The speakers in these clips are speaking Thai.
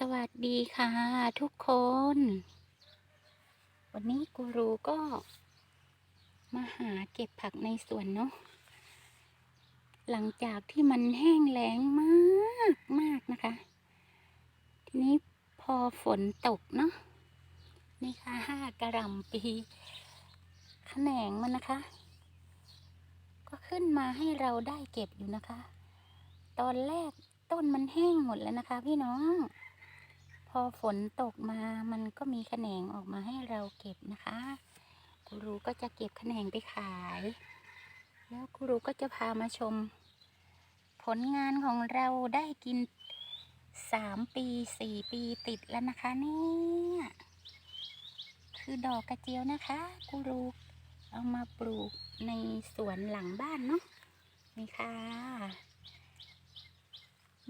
สวัสดีค่ะทุกคน วันนี้กูรูก็ มาหาเก็บผักในสวนเนาะหลังจากที่มันแห้งแล้งมากมากนะคะ ทีนี้พอฝนตกเนาะนี่ค่ะห้ากระหลำปีแขนงมันนะคะ ก็ขึ้นมาให้เราได้เก็บอยู่นะคะ ตอนแรกต้นมันแห้งหมดแล้วนะคะพี่น้อง อฝนตกมามันก็มีแขนงออกมาให้เราเก็บนะคะกูรูก็จะเก็บแขนงไปขาย แล้วกูรูก็จะพามาชม ผลงานของเราได้กินสามปีสี่ปีติดแล้วนะคะเนี่ยคือดอกกระเจียวนะคะกูรูเอามาปลูกในสวนหลังบ้านเนาะนี่ค่ะ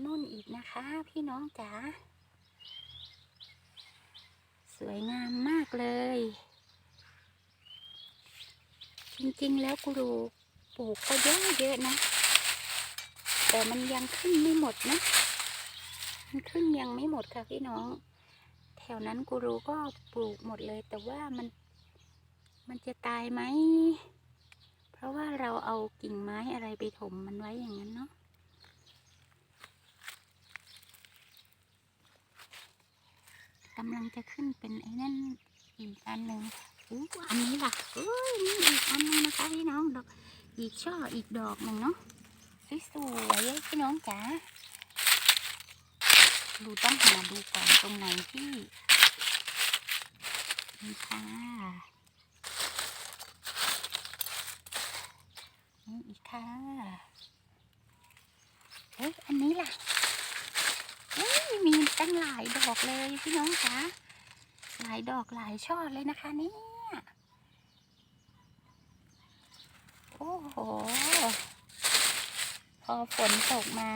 นุ่นอีกนะคะ พี่น้องจ๋า สวยงามมากเลย จริงๆ แล้วกูรูปลูกก็เยอะเยอะนะ แต่มันยังขึ้นไม่หมดนะ มันขึ้นยังไม่หมดค่ะพี่น้อง แถวนั้นกูรูก็ปลูกหมดเลย แต่ว่ามัน มันจะตายไหม เพราะว่าเราเอากิ่งไม้อะไรไปถมมันไว้อย่างนั้นเนาะ กำลังจะขึ้นเป็นไอ้นั่นอีกอันหนึ่งอู้อันนี้ล่ะเอ้ยนี่อีกอันหนึงนะคะพี่น้องดอกอีกช่ออีกดอกหนึ่งเนาะสวยๆพี่น้องจ๋าดูต้องหาดูก่อนตรงไหนที่นี่ค่ะนี่อีกค่ะเฮ้ยอันนี้ล่ะ มีตั้งหลายดอกเลยพี่น้องคะหลายดอกหลายช่อเลยนะคะเนี่ยโอ้โห พอฝนตกมา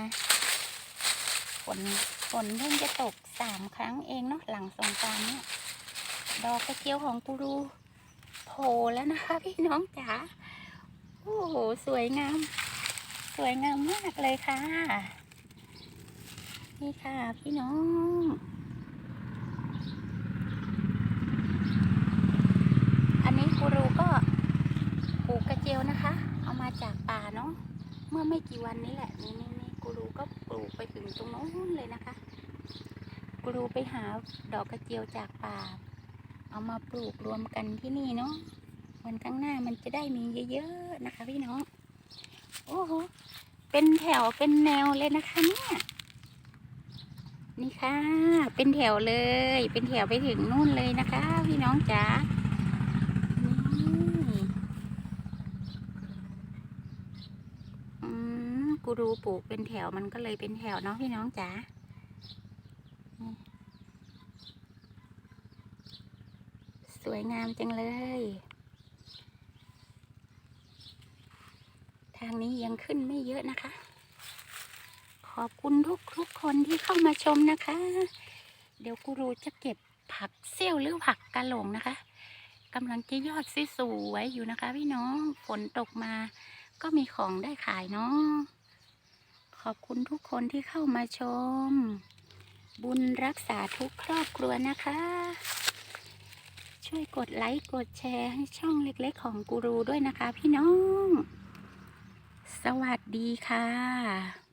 ฝนฝนเพิ่งจะตกสามครั้งเองเนาะหลังสงกรานต์เนี่ยดอกกระเจียวของกูรูโผล่แล้วนะคะพี่น้องจ๋าโอ้โห สวยงาม สวยงามมากเลยค่ะ นี่ค่ะพี่น้องอันนี้กูรูก็ปลูกกระเจียวนะคะ เอามาจากป่าเนาะเมื่อไม่กี่วันนี้แหละนี่นี่นี่กูรูก็ปลูกไปถึงตรงโน้นเลยนะคะกูรูไปหาดอกกระเจียวจากป่า เอามาปลูกรวมกันที่นี่เนาะวันข้างหน้ามันจะได้มีเยอะๆนะคะ พี่น้องโอ้โหเป็นแถวเป็นแนวเลยนะคะเนี่ย นี่ค่ะ เป็นแถวเลย เป็นแถวไปถึงนู่นเลยนะคะ พี่น้องจ๋านี่อืมกูดูปลูกเป็นแถวมันก็เลยเป็นแถวเนาะพี่น้องจ๋าสวยงามจังเลย ทางนี้ยังขึ้นไม่เยอะนะคะ ขอบคุณทุกทุกคนที่เข้ามาชมนะคะ เดี๋ยวกูรูจะเก็บผักเซี่ยวหรือผักกะหลงนะคะกำลังจะยอดสวยๆอยู่นะคะ พี่น้องฝนตกมาก็มีของได้ขายเนาะขอบคุณทุกคนที่เข้ามาชม บุญรักษาทุกครอบครัวนะคะ ช่วยกดไลค์กดแชร์ให้ช่องเล็กๆของกูรูด้วยนะคะพี่น้อง สวัสดีค่ะ